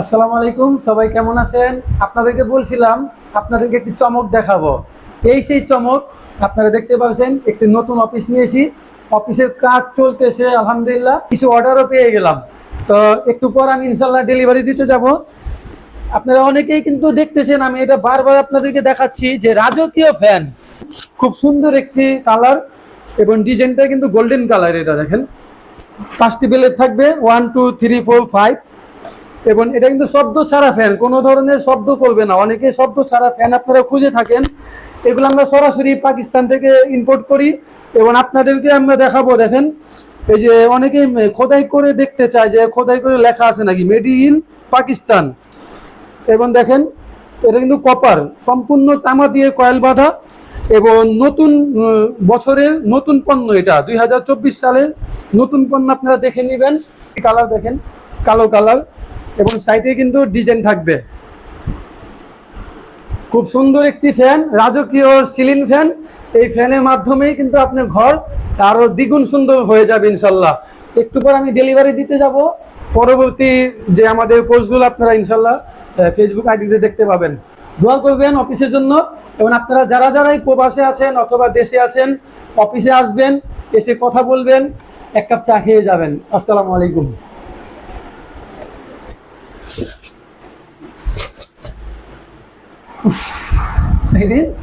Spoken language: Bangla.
আসসালামু আলাইকুম, সবাই কেমন আছেন? আপনাদেরকে বলছিলাম, আপনাদেরকে একটি চমক দেখাবো। এই সেই চমক আপনারা দেখতে পাচ্ছেন, একটি নতুন অফিস নিয়েছি অফিসের কাজ চলতেছে, আলহামদুলিল্লাহ, কিছু অর্ডারও পেয়ে গেলাম। তো একটু পর আমি ইনশাল্লাহ ডেলিভারি দিতে যাব। আপনারা অনেকেই কিন্তু দেখতেছেন, আমি এটা বারবার আপনাদেরকে দেখাচ্ছি যে রাজকীয় ফ্যান খুব সুন্দর একটি কালার এবং ডিজাইনটা কিন্তু গোল্ডেন কালার এটা, দেখেন। পাঁচটি বেলের থাকবে one two three four five এবং এটা কিন্তু শব্দ ছাড়া ফ্যান কোনো ধরনের শব্দ করবে না। অনেকে শব্দ ছাড়া ফ্যান আপনারা খুঁজে থাকেন। এগুলো আমরা সরাসরি পাকিস্তান থেকে ইম্পোর্ট করি এবং আপনাদেরকে আমরা দেখাবো, দেখেন। এই যে অনেকে খোদাই করে দেখতে চায় যে খোদাই করে লেখা আছে নাকি মেড ইন পাকিস্তান। এবং দেখেন, এটা কিন্তু কপার সম্পূর্ণ তামা দিয়ে কয়েল বাঁধা এবং নতুন বছরে নতুন পণ্য এটা। দুই হাজার চব্বিশ সালে নতুন পণ্য আপনারা দেখে নেবেন। কালার দেখেন, কালো কালার। এবং সাইডে কিন্তু ডিজাইন থাকবে। খুব সুন্দর একটি ফ্যান, রাজকীয় সিলিং ফ্যান। এই ফ্যানের মাধ্যমেই কিন্তু আপনার ঘর আরও দ্বিগুণ সুন্দর হয়ে যাবে ইনশাল্লাহ। একটু পর আমি ডেলিভারি দিতে যাব। পরবর্তী যে আমাদের পোস্টগুলো আপনারা ইনশাল্লাহ ফেসবুক আইডিতে দেখতে পাবেন। দোয়া করবেন অফিসের জন্য এবং আপনারা যারা যারাই প্রবাসে আছেন অথবা দেশে আছেন, অফিসে আসবেন, এসে কথা বলবেন, এক কাপ চা খেয়ে যাবেন। আসসালামু আলাইকুম। 对的。